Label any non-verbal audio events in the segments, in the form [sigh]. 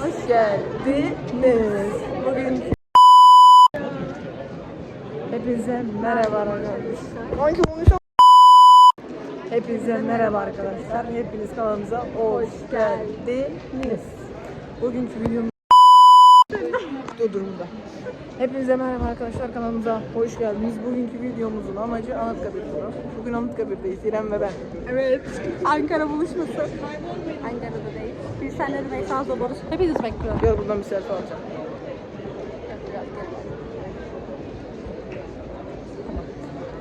hoş geldiniz. Bugün Hepinize merhaba arkadaşlar. Hangi konuşalım? Hepinize merhaba arkadaşlar. Hepiniz kanalımıza hoş geldiniz. Bugünkü videomuz Dur durumda. Hepinize merhaba arkadaşlar kanalımıza hoş geldiniz. Bugünkü videomuzun amacı Anıtkabir turu. Bugün Anıtkabir'deyiz İrem ve ben. Evet. Ankara buluşması. Ankara'da değil. Biz senle de Meysaz'la Barış. Hepiniz bekliyorum. Gel buradan bir selfie alacağım.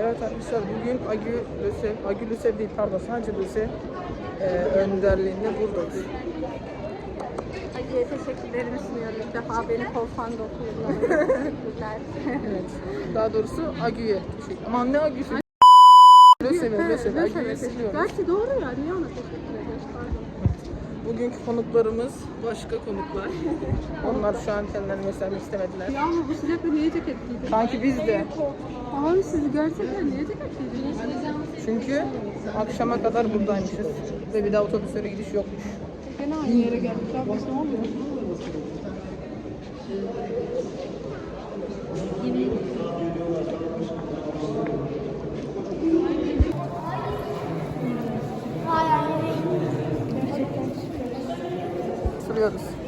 Evet arkadaşlar bugün Agü Lösev, Agü Lösev değil pardon sadece Lösev e, önderliğinde buradayız. Acıya teşekkürlerimi sunuyorum. İlk defa beni Kolfan'da okuyorlar. Güzel. [laughs] Evet. Daha doğrusu Agü'ye teşekkür. Ama ne Agü'sü? Lösev'e, Lösev'e. Agü'yü siliyoruz. Gerçi doğru ya. Niye ona teşekkür. Bugünkü konuklarımız başka konuklar. Onlar şu an kendilerini göstermek istemediler. Ya ama bu sıcakta niye ceket giydin? Sanki biz de. Abi siz gerçekten niye ceket giydiniz? Çünkü akşama kadar buradaymışız. Ve bir daha otobüslere gidiş yokmuş. Gene aynı yere geldik. Ya biz ne oluyor? Görüşürüz.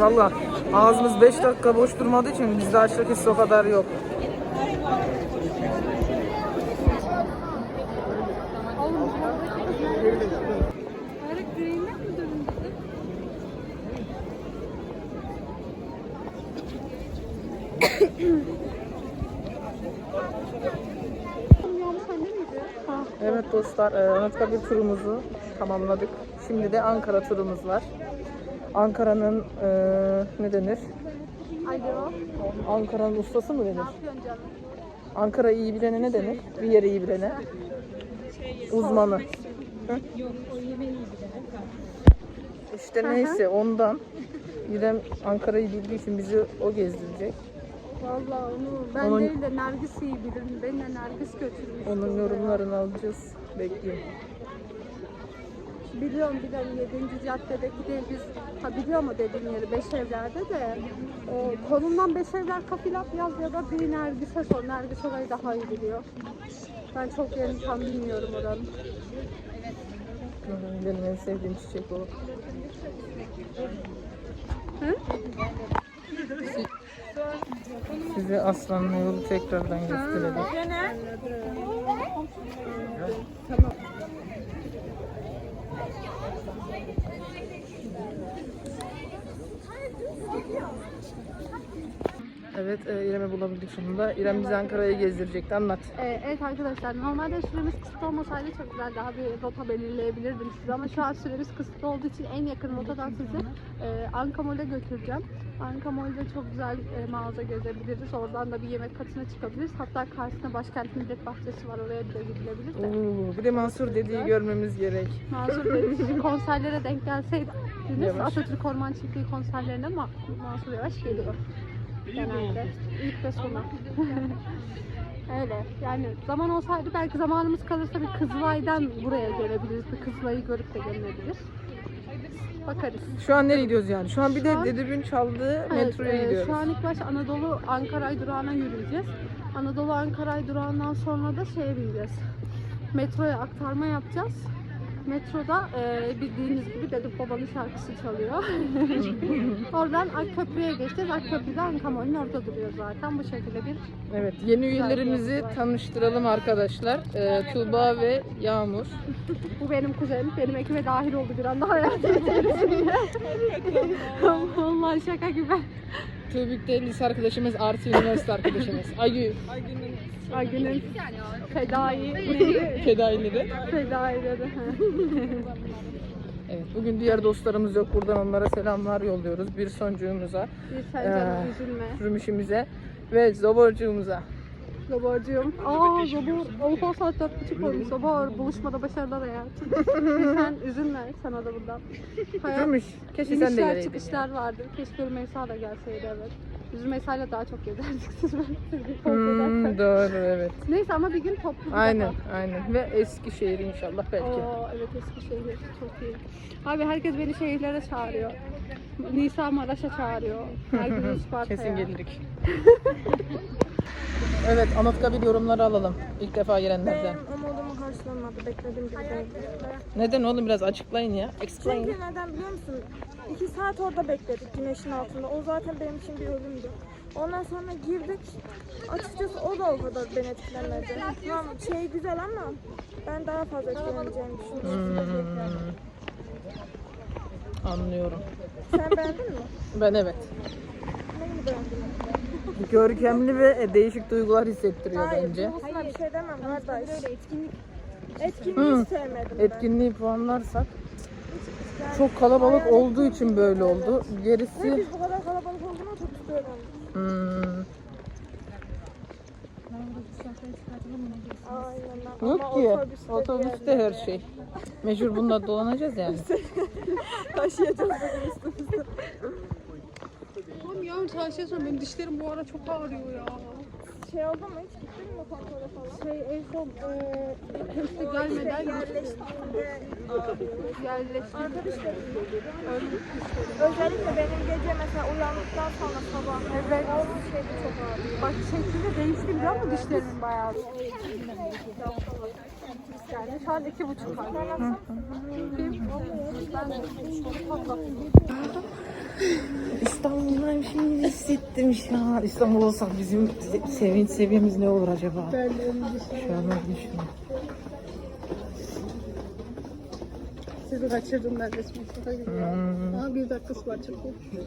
Valla ağzımız 5 dakika boş durmadığı için bizde açlık hissi o kadar yok. Evet dostlar, e, Anıtkabir turumuzu tamamladık. Şimdi de Ankara turumuz var. Ankara'nın e, ne denir? Ankara'nın ustası mı denir? Ankara iyi bilene ne denir? Bir yeri iyi bilene. Uzmanı. Hı? İşte neyse ondan. İrem Ankara'yı bildiği için bizi o gezdirecek. Vallahi onu ben Onun- değil de Nergis iyi bilirim. Beni de Nergis götürmüş. Onun yorumlarını alacağız. Bekleyin. Biliyorum biliyorum 7. caddedeki değil biz ha biliyor mu dediğim yeri Beşevler'de de e, konumdan Beşevler Kafilap yaz ya da bir Nergis'e sor. Nergis orayı daha iyi biliyor. Ben çok yerini tam bilmiyorum oranın. Benim en sevdiğim çiçek o. Hı? Size aslanlı yolu tekrardan gösterelim. Tamam. Evet e, İrem'i bulabildik sonunda. İrem bizi Ankara'ya gezdirecekti. Anlat. Ee, evet arkadaşlar normalde süremiz kısıtlı olmasaydı çok güzel daha bir rota belirleyebilirdim size ama şu an süremiz kısıtlı olduğu için en yakın rotadan sizi e, götüreceğim. Anka Mall'de çok güzel e, mağaza gezebiliriz. Oradan da bir yemek katına çıkabiliriz. Hatta karşısında Başkent Millet Bahçesi var. Oraya bile gidilebilir de. Oo, bir de Mansur dediği görmemiz gerek. Mansur [laughs] sizin konserlere denk gelseydiniz Yavaş. Atatürk Orman Çiftliği konserlerine Ma Mansur Yavaş geliyor. Genelde. İlk ve sona. [laughs] Öyle. Yani zaman olsaydı belki zamanımız kalırsa bir Kızılay'dan buraya gelebiliriz. Bir Kızılay'ı görüp de gelinebilir. Bakarız. Şu an nereye gidiyoruz yani? Şu an bir de an- Dedibün çaldığı Evet, metroya e, gidiyoruz. Şu an ilk baş Anadolu Ankaray durağına yürüyeceğiz. Anadolu Ankaray durağından sonra da şeye bineceğiz. Metroya aktarma yapacağız. Metroda e, bildiğiniz gibi Dedip Baba'nın şarkısı çalıyor. [laughs] Oradan Akköprü'ye geçeceğiz. Akköprü'de Ankamol'ün orada duruyor zaten. Bu şekilde bir Evet, yeni üyelerimizi tanıştıralım arkadaşlar. Ee, Tuğba ve Yağmur. Bu benim kuzenim. Benim ekibe dahil oldu bir anda hayatım içerisinde. [laughs] [laughs] Vallahi şaka gibi. Tübük'te lise arkadaşımız artı üniversite arkadaşımız. [laughs] Aygü Aygün'ün fedai, fedaileri. fedaileri. [laughs] Evet, bugün diğer dostlarımız yok. Buradan onlara selamlar yolluyoruz. Bir soncuğumuza, Bir sen canım Ee, üzülme. sürmüşümüze ve zoborcuğumuza. Zoborcuğum. Aa Zobor. Oha saat dört buçuk olmuş. Zobor. Buluşmada başarılar hayatım. Bir [laughs] sen üzülme. Sana da buradan. Hayat. Keşke sen de inişler çıkışlar vardır. Keşke Rümeysa da gelseydi evet. Biz Rümeysa'yla daha çok gezerdik [laughs] siz ben. Hmm, doğru evet. Neyse ama bir gün toplu bir Aynen, defa. aynen. Ve Eskişehir inşallah belki. Oo, evet Eskişehir çok iyi. Abi herkes beni şehirlere çağırıyor. Nisa Maraş'a çağırıyor. Ergün [laughs] Isparta'ya. Kesin gelirdik. Evet, Anıtkabir yorumları alalım. İlk defa gelenlerden. Benim umudum karşılanmadı. Beklediğim gibi değildi. Neden oğlum biraz açıklayın ya. Explain. Çünkü neden biliyor musun? İki saat orada bekledik güneşin altında. O zaten benim için bir ölümdü. Ondan sonra girdik. Açıkçası o da o kadar beni etkilemedi. Tamam şey güzel ama ben daha fazla etkileneceğimi düşünüyorum. Hmm. Anlıyorum. Sen beğendin mi? Ben evet. Neyini beğendin? Görkemli ve e, değişik duygular hissettiriyor Hayır, bence. duygusuna bir şey demem kardeş. etkinlik. Etkinliği Hı, sevmedim ben. Etkinliği puanlarsak Yani çok kalabalık hayal olduğu için böyle evet. oldu. Ve Gerisi biz bu kadar kalabalık olduğunu çok istiyordum. hmm, Aynen. yok ki. otobüste Otobüste her şey. Mecbur bununla dolanacağız yani. [laughs] Taşıyacağız üstümüzde. Sana şey söyleyeyim. Benim dişlerim bu ara çok ağrıyor ya. Şey oldu mu hiç gittin mi kontrole falan? Şey en son eee teste gelmeden Yerleştiğinde yerleşti. özellikle benim gece mesela uyandıktan sonra sabah evet. onun şeyi çok ağrıyor. Bak şekli de değişti biliyor musun dişlerimin bayağı? Yani şu an iki buçuk? Ben İstanbul'dan bir şey hissettim şu an. İstanbul olsa bizim se- sevinç seviyemiz ne olur acaba? Ben de onu. Şu an öyle düşünüyorum. Sizi kaçırdım ben ya. Hmm. Aa bir dakikası var çok iyi.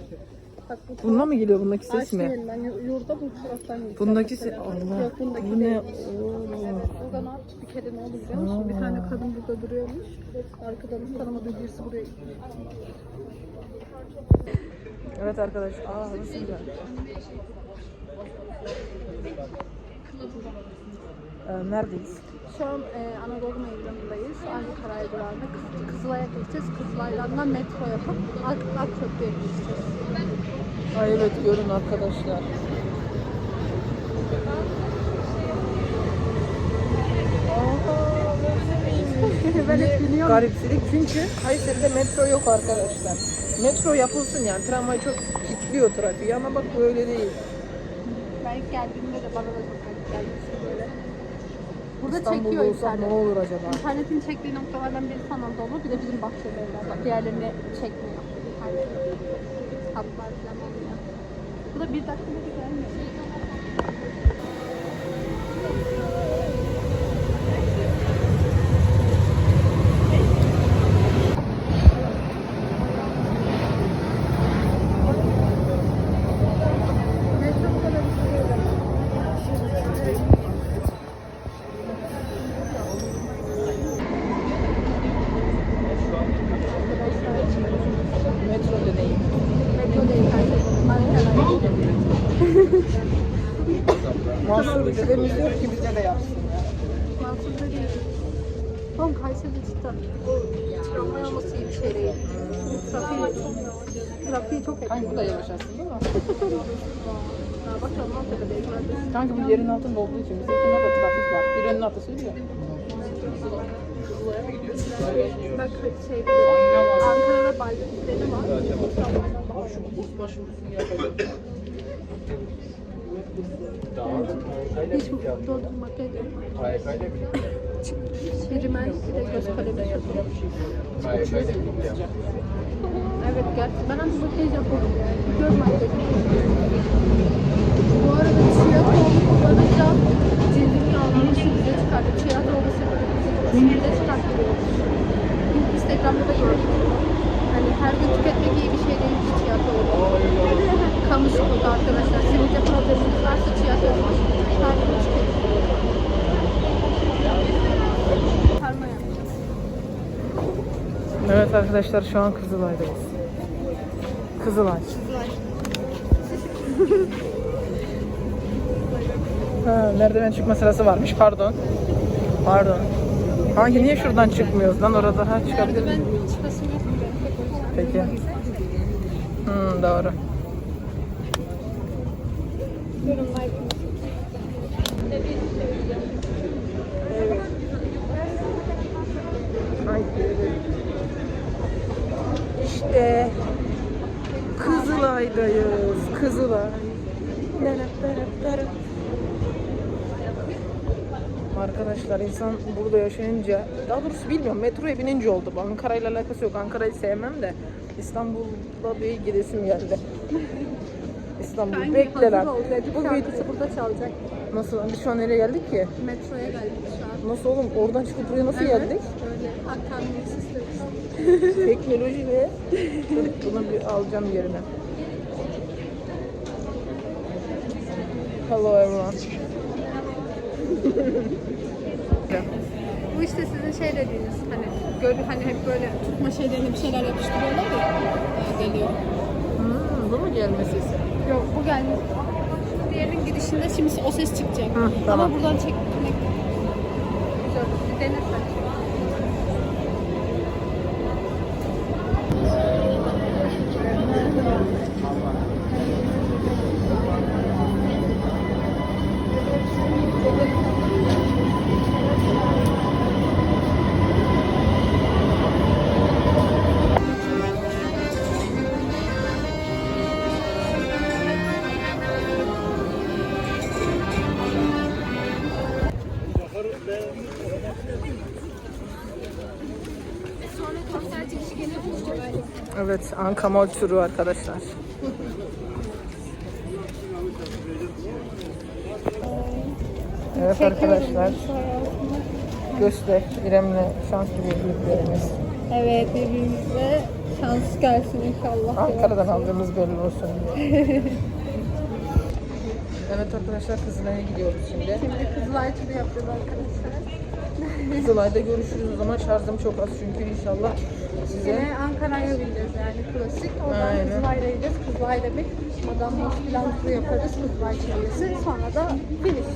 Bak bu Bununla mı geliyor bundaki ses Ağaç mi? değil, ben yu- yurda bu taraftan gideceğim. Bundaki ses Allah. Yok bundaki Bu ne? değil. oğlum? Burada ne bir kere ne oldu biliyor musun? Bir tane kadın burada duruyormuş. Arkadan tanımadığı birisi buraya Evet arkadaş. Aa nasıl güzel. Ee, neredeyiz? Şu an e, Anadolu Meydanı'ndayız. Durağında Kız, Kızılay'a geçeceğiz. Kızılay'dan da metro yapıp Ak Akköprü'ye gideceğiz. Ay evet görün arkadaşlar. Evet, bir biliyorum. garipsilik. Çünkü Kayseri'de metro yok arkadaşlar. Metro yapılsın yani. Tramvay çok kilitliyor trafiği ama bak böyle değil. Ben ilk geldiğimde de bana da çok gelmişti böyle. Burada İstanbul'da çekiyor olsak ne internet. olur acaba? İnternetin çektiği noktalardan birisi Anadolu, bir de bizim Bahçelievler. Bak diğerlerini çekmiyor. İnternet. Hatlar falan. Bu da bir dakikada gelmiyor. Metro bu kadar istiyorum. Metro deneyim. Metro değil Kayseri. Markalar. Mansur dedemiz diyor ki bize de yapsın. Mansur'da değil. Oğlum Kayseri'de cidden o tramvay olması iyi bir şey değil. Trafiği, trafiği çok Kanka bu da yavaş aslında ama. [laughs] Kanka bu yerin altında olduğu için bizimkinde de trafik var. Bir önün atlasıydı ya. Bak şeyde Ankara'da Balkisleri var. Hiç doldurmak yok. Şirimen [laughs] bir de göz kalemi. Evet gerçekten. Ben aslında makyaj yapıyorum yani. Göz makyajı. Bu arada chia tohumu kullanınca cildin yağlarını sivilce çıkardı. Chia tohumu sivilce çıkartıyor. Instagram'da da gördüm. Hani her gün tüketmek iyi bir şey değil ki chia tohumu. Kamu spotu arkadaşlar. Sivilce probleminiz varsa chia tohumu. Her gün tüketin. Evet arkadaşlar şu an Kızılay'dayız. Kızılay. ha, merdiven çıkma sırası varmış. Pardon. Pardon. Hangi niye şuradan çıkmıyoruz lan orada? Ha çıkabilir miyim? Peki. Hmm, doğru. Durun like. İşte Kızılay'dayız. Kızılay. Arkadaşlar insan burada yaşayınca daha doğrusu bilmiyorum metroya binince oldu bu. Ankara ile alakası yok. Ankara'yı sevmem de İstanbul'da bir gidesim geldi. İstanbul. Recep Bu şarkısı burada çalacak. Nasıl? Biz şu an nereye geldik ki? Metroya geldik şu an. Nasıl oğlum? Oradan çıkıp buraya nasıl Evet, geldik? Böyle Hakan. [laughs] Teknoloji ve bunu bir alacağım yerine. Hello everyone. [laughs] Bu işte sizin şey dediğiniz hani gör, hani hep böyle tutma şeylerine bir şeyler yapıştırıyorlar ya e, geliyor. Hmm, bu mu gelme sesi? Yok bu geldi. Diğerinin gidişinde şimdi o ses çıkacak. Hı, tamam. Ama buradan çekmek Güzel. Bir dene sen. Sonra Evet, Anka Mall turu arkadaşlar. Evet arkadaşlar, göster İrem'le şanslı birliklerimiz. Evet birbirimize şans gelsin inşallah. Ankara'dan aldığımız belli olsun diye. evet arkadaşlar Kızılay'a gidiyoruz şimdi. Şimdi Kızılay turu yapacağız arkadaşlar. Kızılay'da görüşürüz o zaman şarjım çok az çünkü inşallah size Yine Ankara'ya bineceğiz yani klasik. Oradan Aynen. Kızılay'da gideceğiz. Kızılay demek Madame turu yaparız. Kızılay çevresi. Sonra da finish.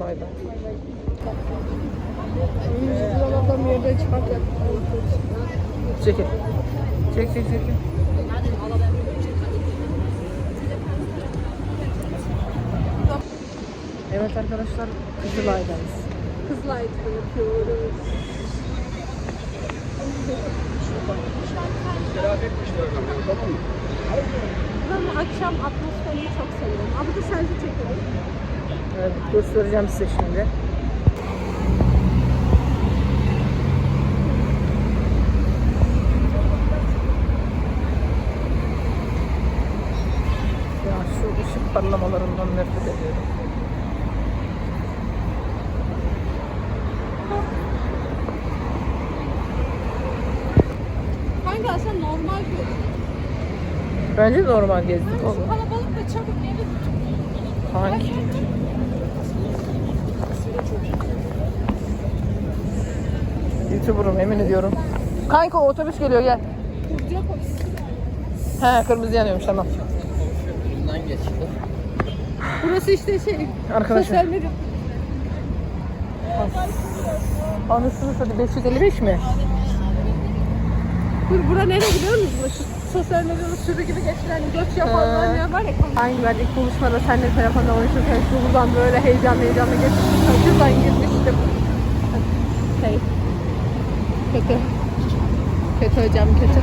bay bay. Bir yerde çıkacak. Çekil. Çek çek çek. Evet arkadaşlar Kızılay'dayız. Kızılay turu yapıyoruz. Buranın akşam atmosferini çok seviyorum. Abi de selfie çekelim. Evet, göstereceğim size şimdi. Ya şu ışık parlamalarından nefret ediyorum. Kanka aslında normal bir Bence normal gezdik oğlum. Kalabalık da çabuk gelir. Hangi? YouTuber'ım emin ediyorum. Kanka otobüs geliyor gel. He kırmızı yanıyormuş tamam. Burası işte şey. Arkadaşlar. Sosyal medya. Anasını satayım 555 mi? Dur bura nereye gidiyor musunuz? Sosyal medyada sürü gibi geçiren göç yapanlar ne var ya. Hangi ben ilk buluşmada seninle telefonla konuşurken şuradan böyle heyecanlı heyecanlı geçmiştim. Şuradan girmiştim. Şey. Kötü. Kötü hocam kötü.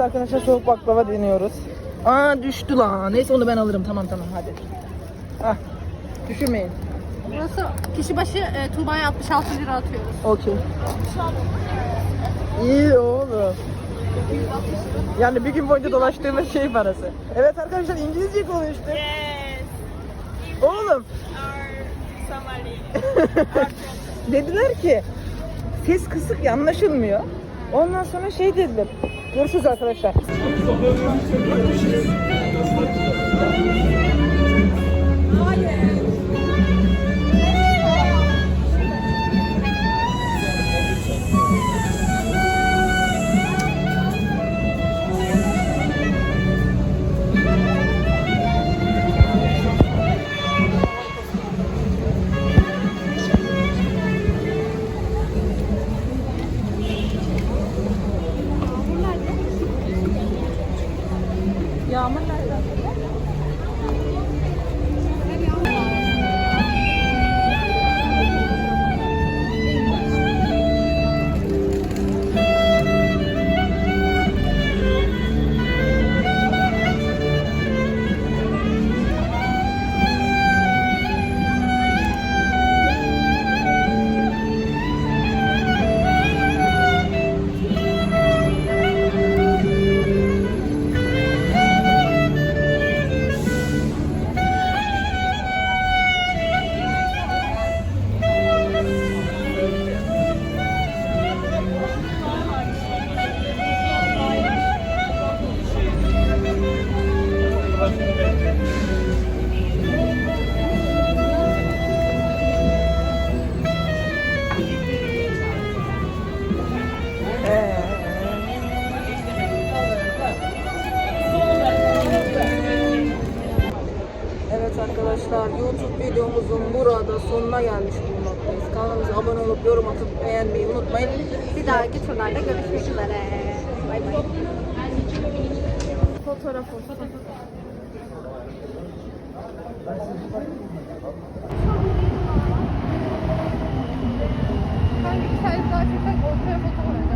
Evet arkadaşlar soğuk baklava deniyoruz. Aa düştü lan. Neyse onu ben alırım. Tamam tamam hadi. Hah. Düşürmeyin. Burası kişi başı e, Tuğba'ya 66 lira atıyoruz. Okey. İyi oğlum. Yani bir gün boyunca dolaştığımız şey parası. Evet arkadaşlar İngilizce konuştuk. Oğlum. [laughs] Dediler ki ses kısık anlaşılmıyor. Ondan sonra şey dediler. Görüşürüz arkadaşlar. Yağmur Kanalımıza abone olup yorum atıp beğenmeyi unutmayın. Bir dahaki turlarda görüşmek üzere. Bay bay. Fotoğraf olsun. Kanka bir tane daha çeksen ortaya fotoğraf.